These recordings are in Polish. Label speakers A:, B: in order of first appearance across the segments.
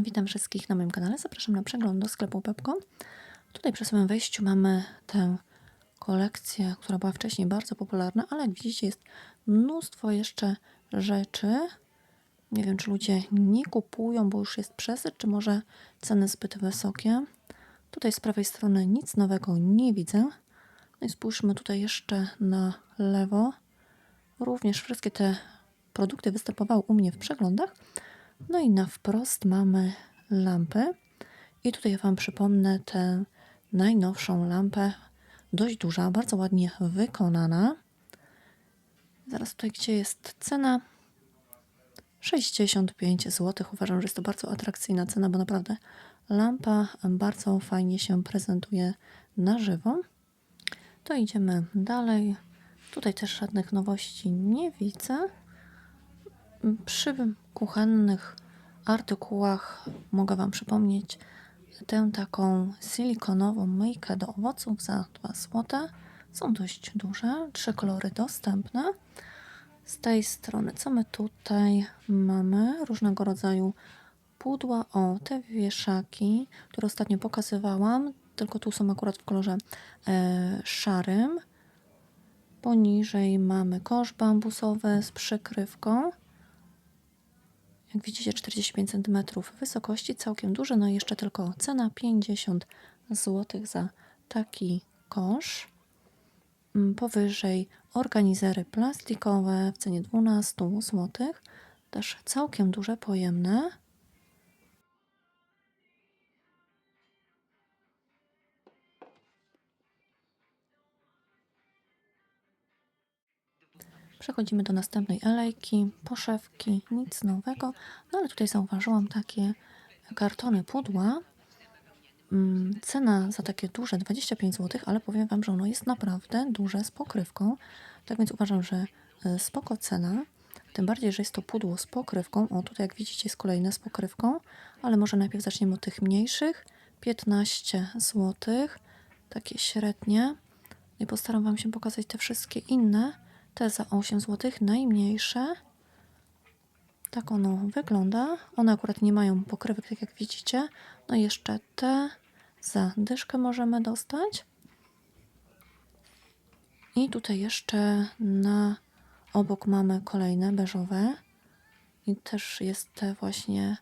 A: Witam wszystkich na moim kanale. Zapraszam na przegląd do sklepu Pepko. Tutaj przy samym wejściu mamy tę kolekcję, która była wcześniej bardzo popularna, ale jak widzicie jest mnóstwo jeszcze rzeczy. Nie wiem, czy ludzie nie kupują, bo już jest przesyt, czy może ceny zbyt wysokie. Tutaj z prawej strony nic nowego nie widzę. No i spójrzmy tutaj jeszcze na lewo. Również wszystkie te produkty występowały u mnie w przeglądach. No i na wprost mamy lampy. I tutaj Wam przypomnę tę najnowszą lampę. Dość duża, bardzo ładnie wykonana. Zaraz tutaj, gdzie jest cena? 65 zł. Uważam, że jest to bardzo atrakcyjna cena, bo naprawdę lampa bardzo fajnie się prezentuje na żywo. To idziemy dalej. Tutaj też żadnych nowości nie widzę. Przy kuchennych artykułach mogę Wam przypomnieć tę taką silikonową myjkę do owoców za 2 zł. Są dość duże, trzy kolory dostępne. Z tej strony, co my tutaj mamy? Różnego rodzaju pudła. O, te wieszaki, które ostatnio pokazywałam, tylko tu są akurat w kolorze e, szarym. Poniżej mamy kosz bambusowy z przykrywką. Jak widzicie 45 cm wysokości, całkiem duże, no i jeszcze tylko cena 50 zł za taki kosz. Mm, Powyżej organizery plastikowe w cenie 12 zł, też całkiem duże, pojemne. Przechodzimy do następnej alejki, poszewki, nic nowego. No ale tutaj zauważyłam takie kartony pudła. Mm, Cena za takie duże 25 zł, ale powiem Wam, że ono jest naprawdę duże z pokrywką. Tak więc uważam, że e, spoko cena. Tym bardziej, że jest to pudło z pokrywką. O, tutaj jak widzicie jest kolejne z pokrywką, ale może najpierw zaczniemy od tych mniejszych. 15 zł, takie średnie. I postaram Wam się pokazać te wszystkie inne. Te za 8 zł, najmniejsze. Tak ono wygląda. One akurat nie mają pokrywek, tak jak widzicie. No i jeszcze te za dyszkę możemy dostać. I tutaj jeszcze na obok mamy kolejne beżowe. I też jest te właśnie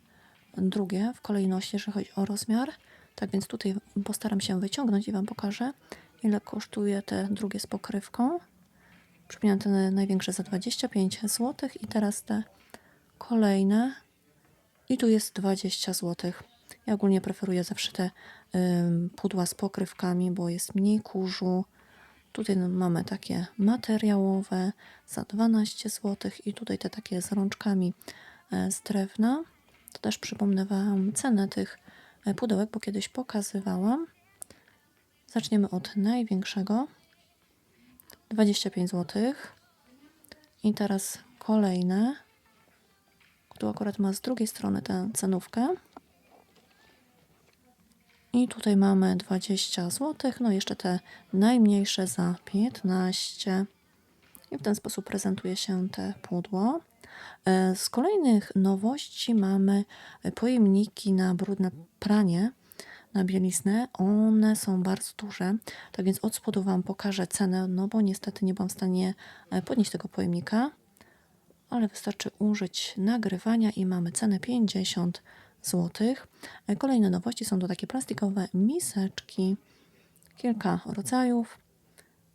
A: drugie w kolejności, jeżeli chodzi o rozmiar. Tak więc tutaj postaram się wyciągnąć i Wam pokażę, ile kosztuje te drugie z pokrywką. Przypominam te największe za 25 zł i teraz te kolejne i tu jest 20 zł. Ja ogólnie preferuję zawsze te pudła z pokrywkami, bo jest mniej kurzu. Tutaj no, mamy takie materiałowe za 12 zł i tutaj te takie z rączkami e, z drewna. To też przypomnę Wam cenę tych e, pudełek, bo kiedyś pokazywałam. Zaczniemy od największego. 25 zł. I teraz kolejne. Tu akurat ma z drugiej strony tę cenówkę. I tutaj mamy 20 zł. No jeszcze te najmniejsze za 15. I w ten sposób prezentuje się te pudło. E, Z kolejnych nowości mamy pojemniki na brudne pranie na bieliznę. One są bardzo duże, tak więc od spodu Wam pokażę cenę, no bo niestety nie byłam w stanie e, podnieść tego pojemnika, ale wystarczy użyć nagrywania i mamy cenę 50 zł. E, Kolejne nowości są to takie plastikowe miseczki, kilka rodzajów,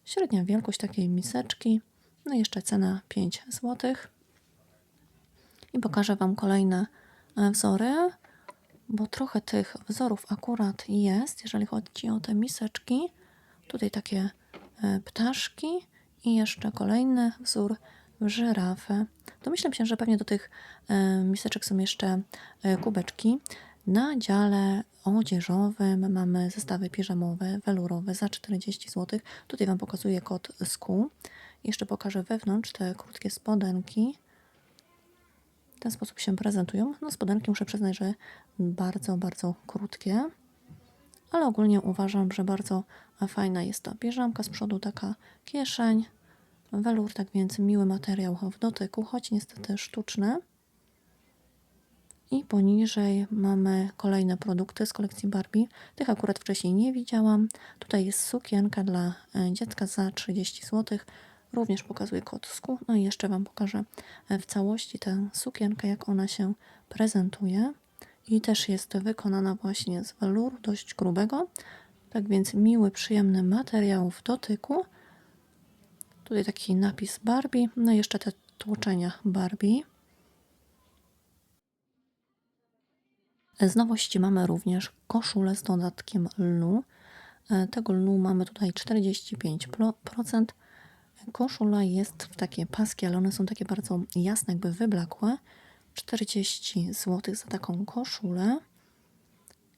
A: średnia wielkość takiej miseczki, no i jeszcze cena 5 zł. I pokażę Wam kolejne e, wzory bo trochę tych wzorów akurat jest, jeżeli chodzi o te miseczki. Tutaj takie e, ptaszki i jeszcze kolejny wzór w żyrafę. Domyślam się, że pewnie do tych e, miseczek są jeszcze e, kubeczki. Na dziale odzieżowym mamy zestawy piżamowe, welurowe za 40 zł. Tutaj Wam pokazuję kod kół. Jeszcze pokażę wewnątrz te krótkie spodenki. Ten sposób się prezentują. No spodenki muszę przyznać, że bardzo, bardzo krótkie. Ale ogólnie uważam, że bardzo fajna jest ta piżamka z przodu, taka kieszeń, welur, tak więc miły materiał w dotyku, choć niestety sztuczny. I poniżej mamy kolejne produkty z kolekcji Barbie. Tych akurat wcześniej nie widziałam. Tutaj jest sukienka dla e, dziecka za 30 zł. Również pokazuję kocku. No i jeszcze Wam pokażę e, w całości tę sukienkę, jak ona się prezentuje. I też jest wykonana właśnie z weluru dość grubego. Tak więc miły, przyjemny materiał w dotyku. Tutaj taki napis Barbie. No i jeszcze te tłoczenia Barbie. Z nowości mamy również koszulę z dodatkiem lnu. E, Tego lnu mamy tutaj 45%. Koszula jest w takie paski, ale one są takie bardzo jasne, jakby wyblakłe. 40 zł za taką koszulę.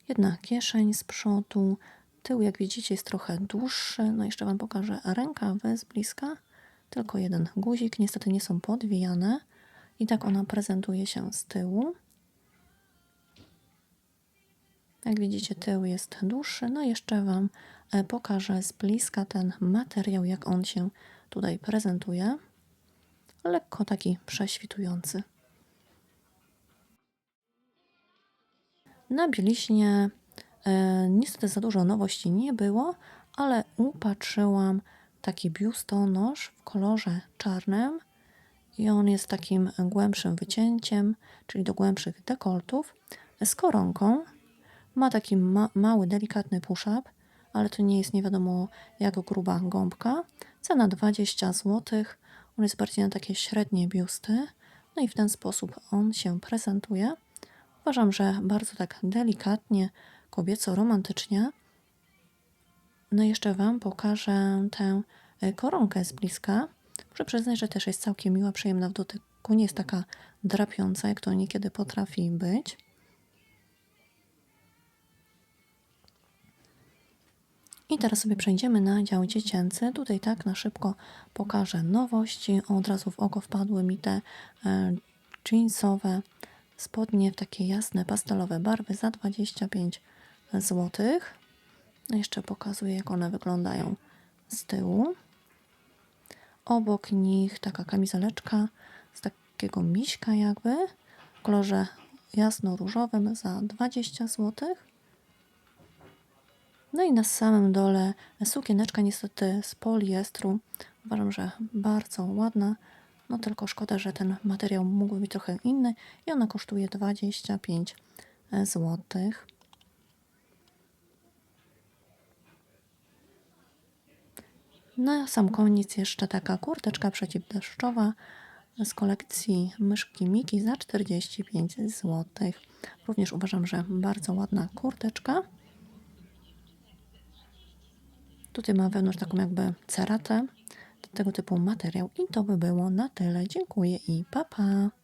A: Jedna kieszeń z przodu. Tył, jak widzicie, jest trochę dłuższy. No jeszcze Wam pokażę rękawy z bliska. Tylko jeden guzik. Niestety nie są podwijane. I tak ona prezentuje się z tyłu. Jak widzicie, tył jest dłuższy. No jeszcze Wam e, pokażę z bliska ten materiał, jak on się tutaj prezentuje. Lekko taki prześwitujący. Na bieliźnie e, niestety za dużo nowości nie było, ale upatrzyłam taki biustonosz w kolorze czarnym i on jest takim głębszym wycięciem, czyli do głębszych dekoltów, z koronką. Ma taki ma mały, delikatny push-up, ale to nie jest nie wiadomo jak gruba gąbka. Cena 20 zł. On jest bardziej na takie średnie biusty. No i w ten sposób on się prezentuje. Uważam, że bardzo tak delikatnie, kobieco, romantycznie. No i jeszcze Wam pokażę tę e, koronkę z bliska. Muszę przyznać, że też jest całkiem miła, przyjemna w dotyku. Nie jest taka drapiąca, jak to niekiedy potrafi być. I teraz sobie przejdziemy na dział dziecięcy. Tutaj tak na szybko pokażę nowości. Od razu w oko wpadły mi te e, jeansowe spodnie w takie jasne pastelowe barwy za 25 zł. No jeszcze pokazuję, jak one wyglądają z tyłu. Obok nich taka kamizeleczka z takiego miśka jakby w kolorze jasno-różowym za 20 zł. No i na samym dole sukieneczka niestety z poliestru. Uważam, że bardzo ładna. No tylko szkoda, że ten materiał mógłby być trochę inny i ona kosztuje 25 zł. Na sam koniec jeszcze taka kurteczka przeciwdeszczowa z kolekcji myszki Miki za 45 zł. Również uważam, że bardzo ładna kurteczka. Tutaj ma wewnątrz taką jakby ceratę, tego typu materiał. I to by było na tyle. Dziękuję i pa pa!